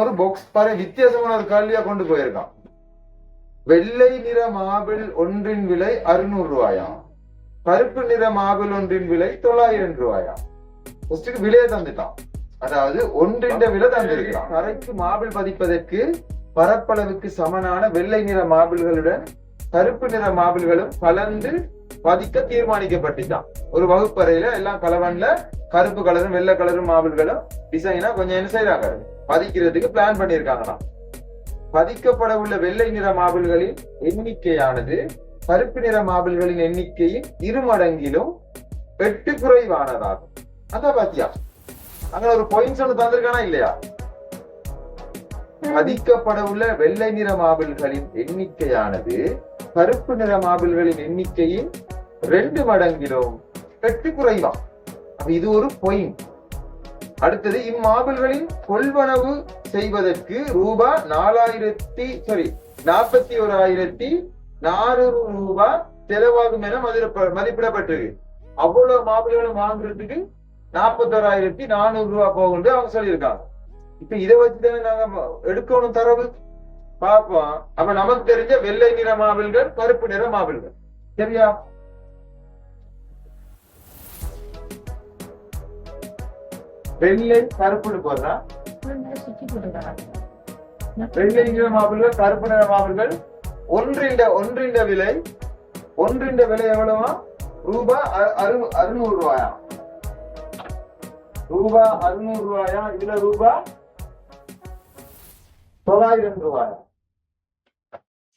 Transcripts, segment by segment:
ஒரு பாக்ஸ் பாரு வித்தியாசமான ஒரு கல்வியா கொண்டு போயிருக்கான். வெள்ளை நிற மாபிள் ஒன்றின் விலை அறுநூறு ரூபாயாம். கருப்பு நிற மாபிள் ஒன்றின் விலை தொள்ளாயிரம் ரூபாயாம். விலையை தந்துட்டான். அதாவது ஒன்றின் விலை தந்திருக்கிறான். கரைக்கு மாபிள் பதிப்பதற்கு பரப்பளவுக்கு சமனான வெள்ளை நிற மாபிள்களுடன் கருப்பு நிற மாபிள்களும் கலந்து பதிக்க தீர்மானிக்கப்பட்டுதான் ஒரு வகுப்பறையில எல்லாம் கலவன்ல கருப்பு கலரும் வெள்ளை கலரும் மாபிள்களும் டிசைனா கொஞ்சம் என்ன செய்யறாங்க பதிக்கிறதுக்கு பிளான் பண்ணியிருக்காங்களாம். பதிக்கப்பட உள்ள வெள்ளை நிற மாபிள்களின் எண்ணிக்கையானது கருப்பு நிற மாபிள்களின் எண்ணிக்கையின் இரு மடங்கிலும் எட்டு குறைவானதாகும். அதான் பாத்தியா? அங்க ஒரு பாயிண்ட்ஸ் ஒன்று தந்திருக்கானா இல்லையா? பதிக்கப்பட உள்ள வெள்ளை நிற மாபிள்களின் எண்ணிக்கையானது கருப்பு நிற மாபிள்களின் எண்ணிக்கையின் ரெண்டு மடங்கிலும் எட்டு குறைவா அப்ப இது ஒரு பாயிண்ட் அடுத்தது இம்மாபிள்களின் கொள்வனவு செய்வதற்கு ரூபாய் நாலாயிரத்தி சாரி நாற்பத்தி ஓராயிரத்தி நானூறு ரூபாய் செலவாகும் என மதிப்பிட- மதிப்பிடப்பட்டிருக்கு அவ்வளவு மாப்பிள்ளைகளும் வாங்குறதுக்கு நாற்பத்தோராயிரத்தி நானூறு ரூபாய் போகுண்டு அவங்க சொல்லியிருக்காங்க. இப்ப இதை வச்சுதானே நாங்க எடுக்கணும் தரவு? பார்ப்போம். அப்ப நமக்கு தெரிஞ்ச வெள்ளை நிற மாவில்கள் கருப்பு நிற மாவில்கள் சரியா? வெள்ளை போடுறா? வெள்ளை நிற மாபிள்கள் கருப்பு நிற ஒன்றிண்ட ஒன்றிண்ட விலை ஒன்றிண்ட விலை எவ்வளவா? ரூபாய் அறுநூறு ரூபாயா? ரூபாய் அறுநூறு ரூபாயா? இதுல ரூபாய் தொள்ளாயிரம் ரூபாயா?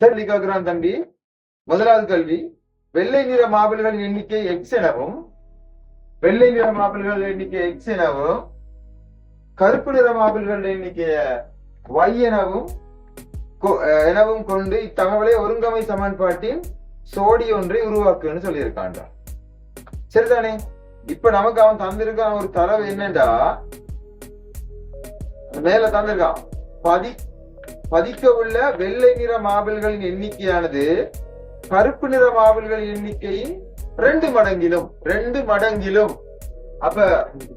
சரி கேட்கிறான் தம்பி. முதலாவது கல்வி. வெள்ளை நிற மாபிள்களின் எண்ணிக்கை எக்ஸ் எனவும் வெள்ளை நிற மாப்பிள்கள் எண்ணிக்கை எக்ஸ் எனவும் கருப்பு நிற மாப்பிள்கள் எண்ணிக்கைய ஒய் எனவும் எனவும் கொண்டு இத்தகவலை ஒருங்கமை சமன்பாட்டின் சோடி ஒன்றை உருவாக்குன்னு சொல்லியிருக்கான்டா சரிதானே? இப்ப நமக்கு அவன் தந்திருக்கான் ஒரு தரவு என்னண்டா மேல தந்திருக்கான். பதி பதிக்க உள்ள வெள்ளை நிற மாபிள்களின் எண்ணிக்கையானது கருப்பு நிற மாபிள்களின் எண்ணிக்கையின் ரெண்டு மடங்கிலும் ரெண்டு மடங்கிலும். அப்ப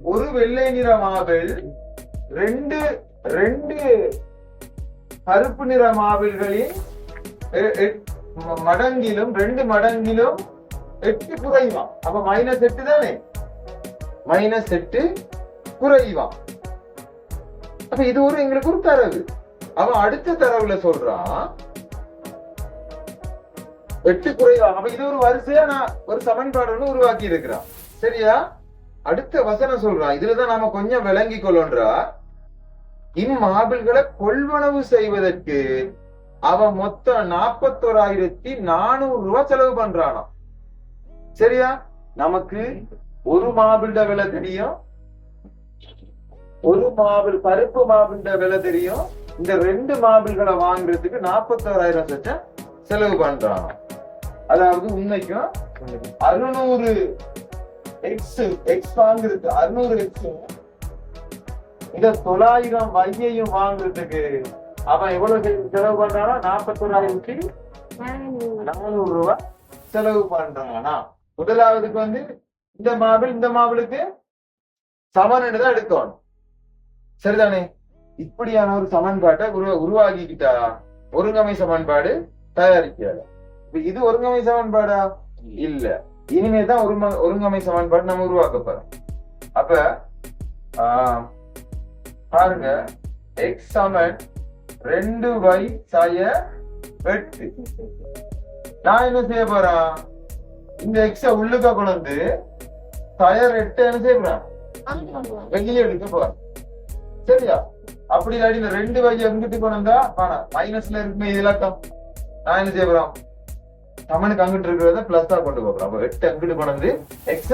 ஒரு வெள்ளை நிற மாவில் ரெண்டு ரெண்டு கருப்பு நிற மாவில்களின் மடங்கிலும் ரெண்டு மடங்கிலும் எட்டு குறைவா அப்ப மைனஸ் எட்டு தானே? மைனஸ் எட்டு குறைவா அப்ப இது ஒரு எங்களுக்கு ஒரு தரவு. அவன் அடுத்த தரவுல சொல்றான் எட்டு குறைவா. அப்ப இது ஒரு வரிசையா நான் ஒரு சமன்பாடு ஒண்ணு உருவாக்கி இருக்கிறான் சரியா? அடுத்த வசனம் சொல்றான் இதுலதான் நாம கொஞ்சம் விளங்கி கொள்ளன்றா. இம்மாபிள்களை கொள்வனவு செய்வதற்கு அவன் மொத்தம் நாற்பத்தோராயிரத்தி நானூறு ரூபாய் செலவு பண்றானாம். சரியா? நமக்கு ஒரு மாபிள்ட விலை தெரியும். ஒரு மாபிள் பருப்பு மாபிள்ட விலை தெரியும். இந்த ரெண்டு மாபிள்களை வாங்குறதுக்கு நாற்பத்தோராயிரம் லட்சம் செலவு பண்றான் அதாவது உண்மைக்கும் அறுநூறு எக்ஸ் எக்ஸ் வாங்குறது அறுநூறு எக்ஸ் இந்த தொள்ளாயிரம் வையையும் வாங்குறதுக்கு அவன் எவ்வளவு செலவு பண்றானா? நாற்பத்தோராயிரத்தி நானூறு. ரூபாய் செலவு பண்றானா? முதலாவதுக்கு வந்து இந்த மாபிள் இந்த மாபிளுக்கு சமன்னு தான் எடுக்கணும். சரிதானே? இப்படியான ஒரு சமன்பாட்டை உருவா உருவாக்கிக்கிட்டா ஒருங்கமை சமன்பாடு தயாரிக்கிறாங்க இப்ப இது ஒருங்கமை சமன்பாடா? இல்ல. இனிமே தான் ஒரும ஒருங்கமை சமன்பாடு நம்ம உருவாக்க போறோம். அப்ப ஆஹ், பாருங்க. எக்ஸ் சமன் ரெண்டு y சய எட்டு. நான் என்ன செய்ய போறேன்? இந்த எக்ஸ உள்ளுக்க கொண்டு வந்து சய எட்டு என்ன செய்ய போறேன்? வெளியே எடுக்க போறேன். சரியா? அப்படி இல்லாட்டி இந்த ரெண்டு வகை எங்கிட்டு கொண்டு வந்தா? மைனஸ்ல இருக்குமே இது இலக்கம். நான் என்ன செய்ய போறோம் சமனுக்கு அங்கிட்டு இருக்கிறத பிளஸ் தான் கொண்டு போகிறோம் அப்ப எட்டு அங்கிட்டு கொண்டு வந்து எக்ஸ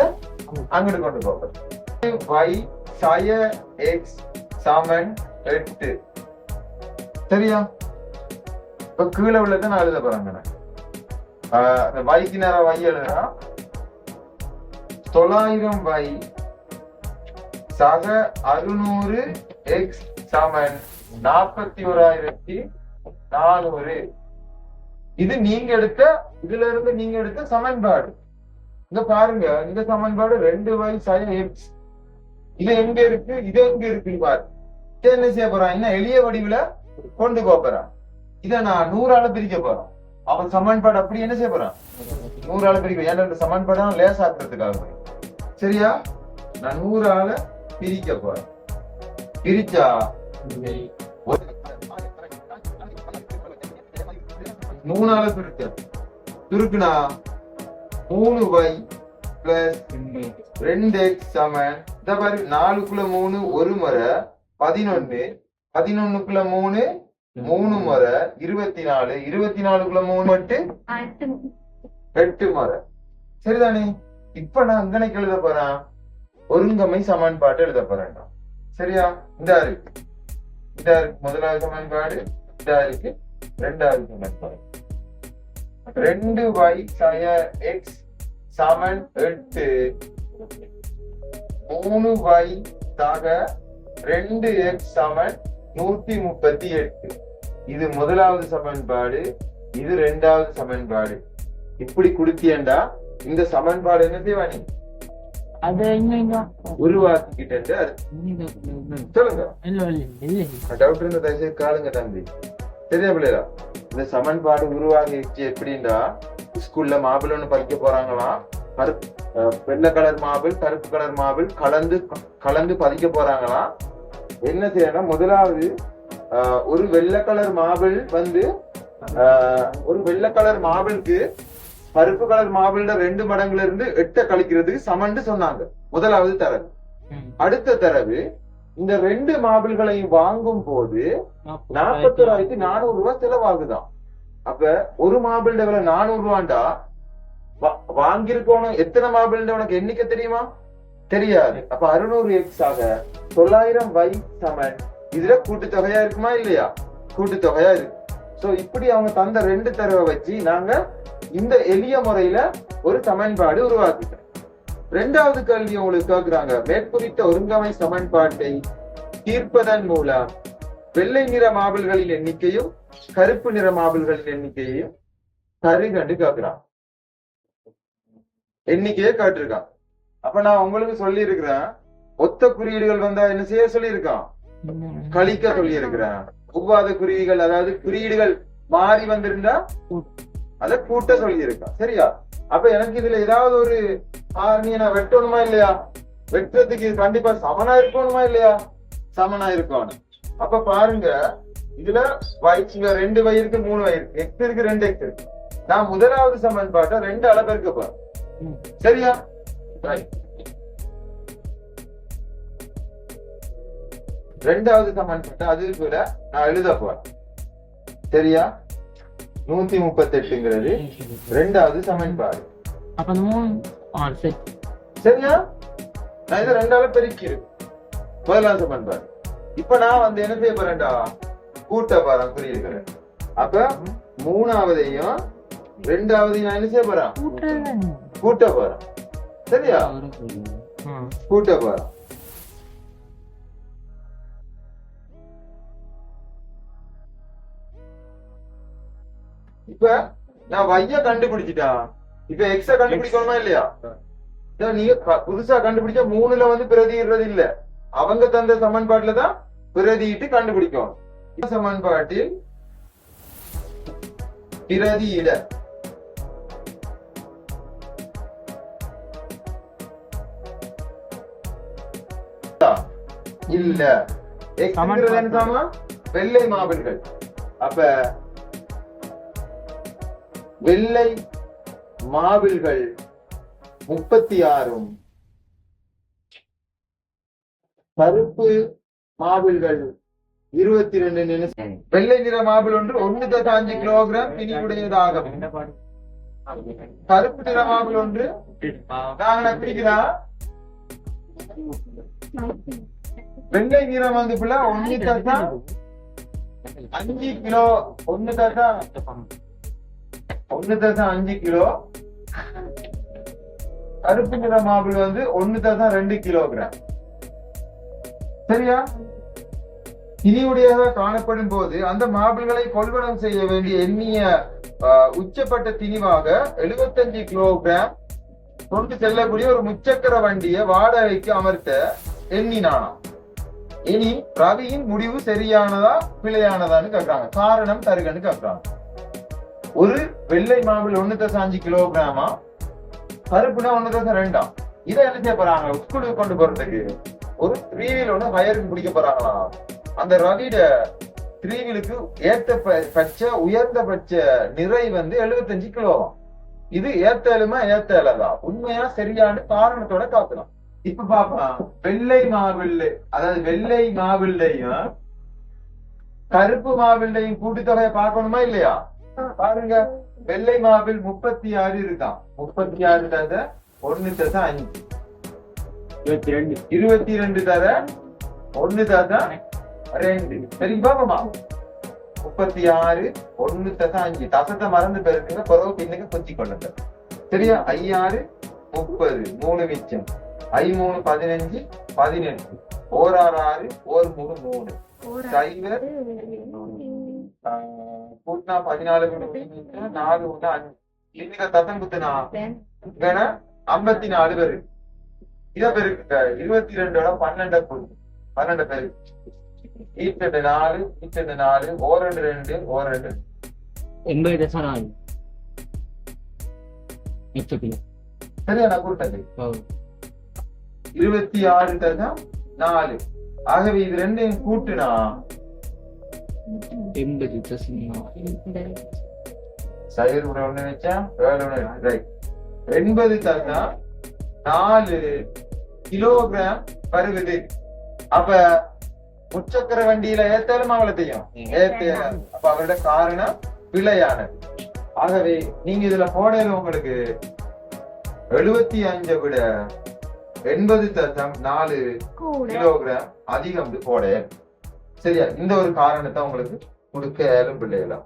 அங்கிட்டு கொண்டு போகிறோம் ஒய் சய எக்ஸ் சமன் எட்டு. சரியா? இப்ப கீழே உள்ளதை நான் எழுத போறேங்க அந்த வைக்கு நேரம் வை எழுதுனா தொள்ளாயிரம் வை சக அறுநூறு எக்ஸ் சமன் நாற்பத்தி ஓராயிரத்தி நானூறு. இது நீங்க எடுத்த இதுல இருந்து நீங்க எடுத்த சமன்பாடு. இங்க பாருங்க இந்த சமன்பாடு ரெண்டு வை சய எக்ஸ் இது எங்க இருக்கு? இது எங்க இருக்கு பாரு. இதை என்ன செய்ய போறான்? இன்னும் எளிய வடிவுல கொண்டு போறான். இதை நான் நூறால பிரிக்க போறோம். அவன் சமன்பாடு அப்படி என்ன செய்ய போறான்? நூறால பிரிக்க ஏன்னா இந்த சமன்பாடு லேசாக்குறதுக்காக. சரியா? நான் நூறால பிரிக்க போறேன். பிரிச்சா? மூணால பிரிக்க சுருக்குனா மூணு y பிளஸ் ரெண்டு எக்ஸ் சமன். இந்த மாதிரி நாலுக்குள்ள மூணு ஒரு முறை பதினொன்னு பதினொன்னுக்குள்ள மூணு மூணு முறை இருபத்தி நாலு இருபத்தி நாலுக்குள்ள மூணு மட்டும் எட்டு. முறை. சரிதானே? இப்ப நான் அங்கனைக்கு எழுத போறேன். ஒருங்கமை சமன்பாட்டு எழுத போறேன் சரியா? இந்த இருக்கு இந்த இருக்கு முதலாவது சமன்பாடு இந்த இருக்கு ரெண்டாவது சமன்பாடு. ரெண்டு y சய x சமன் எட்டு. மூணு y சக ரெண்டு x சமன் நூத்தி முப்பத்தி எட்டு. இது முதலாவது சமன்பாடு இது ரெண்டாவது சமன்பாடு. இப்படி குடுத்தியண்டா இந்த சமன்பாடு என்ன இன்னும் உருவாக்கிக்கிட்டு சொல்லுங்க. டவுட் இருந்த காலுங்க தம்பி. சரியா பிள்ளைகளா? இந்த சமன்பாடு உருவாகிச்சு எப்படின்னா ஸ்கூல்ல மாபிள் ஒண்ணு படிக்க போறாங்களாம். கருப்பு வெள்ளை கலர் மாபிள் கருப்பு கலர் மாபிள் கலந்து கலந்து பதிக்க போறாங்களாம். என்ன செய்யணும் முதலாவது ஒரு வெள்ளை கலர் மாபிள் வந்து ஒரு வெள்ளை கலர் மாபிளுக்கு கருப்பு கலர் மாபிளோட ரெண்டு மடங்குல இருந்து எட்ட கழிக்கிறதுக்கு சமன்னு சொன்னாங்க. முதலாவது தரவு. அடுத்த தரவு இந்த ரெண்டு மாபிள்களையும் வாங்கும் போது நாற்பத்தோராயிரத்தி நானூறு ரூபாய் செலவாகுதாம். அப்ப ஒரு மாபிள் விலை நானூறு ரூபாண்டா? வா- வாங்கியிருக்கோணும் எத்தனை மாபிள் உனக்கு எண்ணிக்கை தெரியுமா? தெரியாது. அப்ப அறுநூறு எக்ஸ் ஆக தொள்ளாயிரம் வை சமன். இதுல கூட்டுத்தொகையா இருக்குமா இல்லையா? கூட்டுத்தொகையா இருக்கு. சோ இப்படி அவங்க தந்த ரெண்டு தரவை வச்சு நாங்க இந்த எளிய முறையில ஒரு சமன்பாடு உருவாக்கிட்டோம். ரெண்டாவது கேள்வி உங்களுக்கு கேக்குறாங்க. மேற்குறித்த ஒருங்கமை சமன்பாட்டை தீர்ப்பதன் மூலம் வெள்ளை நிற மாபிள்களின் எண்ணிக்கையும் கருப்பு நிற மாபிள்களின் எண்ணிக்கையையும் சரி கண்டு கேக்குறான். எண்ணிக்கையே காட்டிருக்கான். அப்ப நான் உங்களுக்கு சொல்லி இருக்கிறேன் ஒத்த குறியீடுகள் வந்தா என்ன செய்ய சொல்லியிருக்கான்? கழிக்க சொல்லி இருக்கிறேன் ஒவ்வாத குறியீடுகள் அதாவது குறியீடுகள் மாறி வந்திருந்தா அத கூட்ட சொல்லி இருக்கான் சரியா? அப்ப எனக்கு இதுல ஏதாவது ஒரு நீ நான் வெட்டணுமா இல்லையா? வெட்டுறதுக்கு இது கண்டிப்பா சமனா இருக்கணுமா இல்லையா? சமனா இருக்கணும். அப்ப பாருங்க இதுல வயிற்றுல ரெண்டு வயிறுக்கு மூணு வயிறு எக்ஸ் இருக்கு ரெண்டு எக்ஸ் இருக்கு. நான் முதலாவது சமன்பாட்டை ரெண்டு அளவு இருக்கு போறேன். ம். சரியா ரெண்டாவது சமன்பாட்டை அது கூட நான் எழுத போறேன். சரியா? நூத்தி முப்பத்தி எட்டுங்கிறது ரெண்டாவது சமன்பாடு. அப்ப மூணு சரியா? நான் இதை ரெண்டால பெருக்கி இருக்கு முதலாம் சமன்பாடு. இப்ப நான் வந்து என்ன செய்ய போறேன்டா? கூட்ட போறேன் புரியுதுக்கிறேன் அப்ப மூணாவதையும் ரெண்டாவதையும் நான் என்ன செய்ய போறேன்? கூட்ட. போறேன் சரியா? கூட்ட போறேன் இப்ப நான் வைய கண்டுபிடிச்சிட்டான் இப்ப எக்ஸ கண்டுபிடிக்கணுமா இல்லையா? நீங்க புதுசா கண்டுபிடிச்சா மூணுல வந்து பிரதியிடுறது இல்ல. அவங்க தந்த சமன்பாட்டுல தான் பிரதியிட்டு கண்டுபிடிக்கும் இந்த சமன்பாட்டில் பிரதியிட. இல்ல? வெள்ளை மாபிள்கள் அப்ப வெள்ளை மாபிள்கள் முப்பத்தி ஆறும் கருப்பு மாபிள்கள் இருபத்தி ரெண்டு வெள்ளை நிற மாபிள் ஒன்று ஒன்று தச அஞ்சு கிலோகிராம் இனியுடையதாகும் கருப்பு நிற மாபிள் ஒன்று. நாங்க பிரிக்கிறா வெள்ளை நிறம் வந்து ஒன்னு தசா அஞ்சு கிலோ ஒன்னு தசா ஒன்னு தசம் அஞ்சு கிலோ. கருப்பு நிற மாபிள் வந்து ஒன்னு தசம் ரெண்டு கிலோகிராம். சரியா? திணிவுடையதாக காணப்படும் போது அந்த மாபிள்களை கொள்வனம் செய்ய வேண்டிய எண்ணிய உச்சப்பட்ட திணிவாக 75 கிலோகிராம் கொண்டு செல்லக்கூடிய ஒரு முச்சக்கர வண்டியை வாடகைக்கு அமர்த்த எண்ணினானாம். இனி ரவியின் முடிவு சரியானதா பிழையானதான்னு கேக்குறாங்க. காரணம் தருகன்னு கேக்குறாங்க. ஒரு வெள்ளை மாவில் ஒன்னு தசம் அஞ்சு கிலோகிராமா கருப்புனா ஒண்ணு தசம் ரெண்டாம் இதை என்ன செய்ய போறாங்க? ஸ்கூலுக்கு கொண்டு போறதுக்கு ஒரு த்ரீ வீல் ஒண்ணு ஃபயருக்கு பிடிக்க போறாங்களா? அந்த ரவிட த்ரீ வீலுக்கு ஏத்த உயர்ந்த பட்ச உயர்ந்தபட்ச நிறை வந்து 75 கிலோவாம் இது ஏத்தலுமா ஏத்தலதா? உண்மையா சரியான காரணத்தோட காக்கலாம் இப்ப பாப்பா வெள்ளை மாவில்லை அதாவது வெள்ளை மாவில்லையும் கருப்பு மாவில்லையும் கூட்டுத்தொகையை பார்க்கணுமா இல்லையா? பாருங்க வெள்ளை மாவில் முப்பத்தி ஆறு இருக்கான் முப்பத்தி ஆறு தர ஒண்ணு தச அஞ்சு இருபத்தி ரெண்டு. இருபத்தி ரெண்டு தர ஒண்ணு தச ரெண்டு. சரி பாப்போமா முப்பத்தி ஆறு ஒண்ணு தச அஞ்சு தசத்தை மறந்து பெருக்குங்க பிறகு பின்னுக்கு கொஞ்சி கொள்ளுங்க. சரியா? ஐயாறு முப்பது. மூணு மிச்சம். ஐ மூணு பதினஞ்சு பதினெட்டு. ஓர் ஆறு ஆறு ஓர் மூணு மூணு. சைவர் ஆஹ், கூட்டினா பதினாலு நாலு ஒண்ணு அஞ்சு. இன்னைக்கு தத்தம் குத்துனா வேணா ஐம்பத்தி நாலு பேரு. இத பேருக்கு இருபத்தி ரெண்டோட பன்னெண்ட கூடு. பன்னெண்டு பேரு. ஈட்டெண்டு நாலு ஈட்டெண்டு நாலு ஓ ரெண்டு ரெண்டு ஓ ரெண்டு எண்பது தசம் நாலு சரியா? நான் கூட்டது இருபத்தி ஆறு தசம் நாலு. ஆகவே இது ரெண்டையும் கூட்டுனா எண்பது தசம் நாலு ரைட் எண்பது கிலோகிராம் வருகுது அப்ப முச்சக்கர வண்டியில ஏத்தாலும் அவளத்தையும் ஏத்த அப்ப அவரோட காரணம் பிழையானது ஆகவே நீங்க இதுல போடையில உங்களுக்கு எழுபத்தி அஞ்சை விட எண்பது தசம் நாலு கிலோகிராம் அதிகம் வந்து போட சரியா? இந்த ஒரு காரணத்தை உங்களுக்கு கொடுக்க இயலும் பிள்ளைகளா